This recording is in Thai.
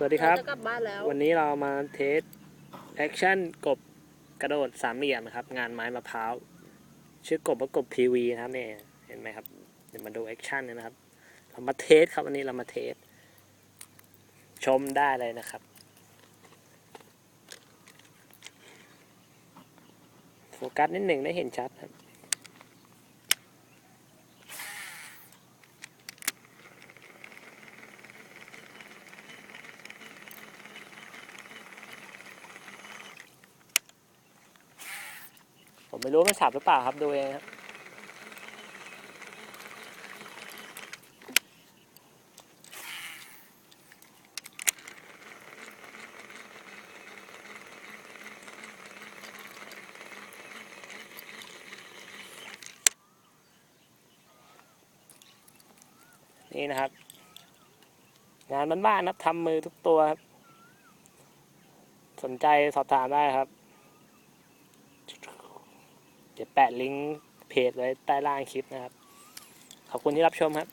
สวัสดีครับเาจะกลับบ้านแล้ว วันนี้เรามาเทสแอคชั่นกบกระโดดสามเหลี่ยมนะครับ งานไม้มะพร้าว ชื่อกบว่ากบพีวีนะครับเนี่ยเห็นไหมครับ เดี๋ยวมาดูแอคชั่นนะครับ เรามาเทสครับวันนี้เรามาเทส ชมได้เลยนะครับโฟกัสนิดหนึ่งได้เห็นชัดครับ ผมไม่รู้ว่ามันฉับหรือเปล่าครับ ดูเองครับนี่นะครับ งานบ้านๆนับทำมือทุกตัวครับ สนใจสอบถามได้ครับ เดี๋ยวแปะลิงก์เพจไว้ใต้ล่างคลิปนะครับ ขอบคุณที่รับชมครับ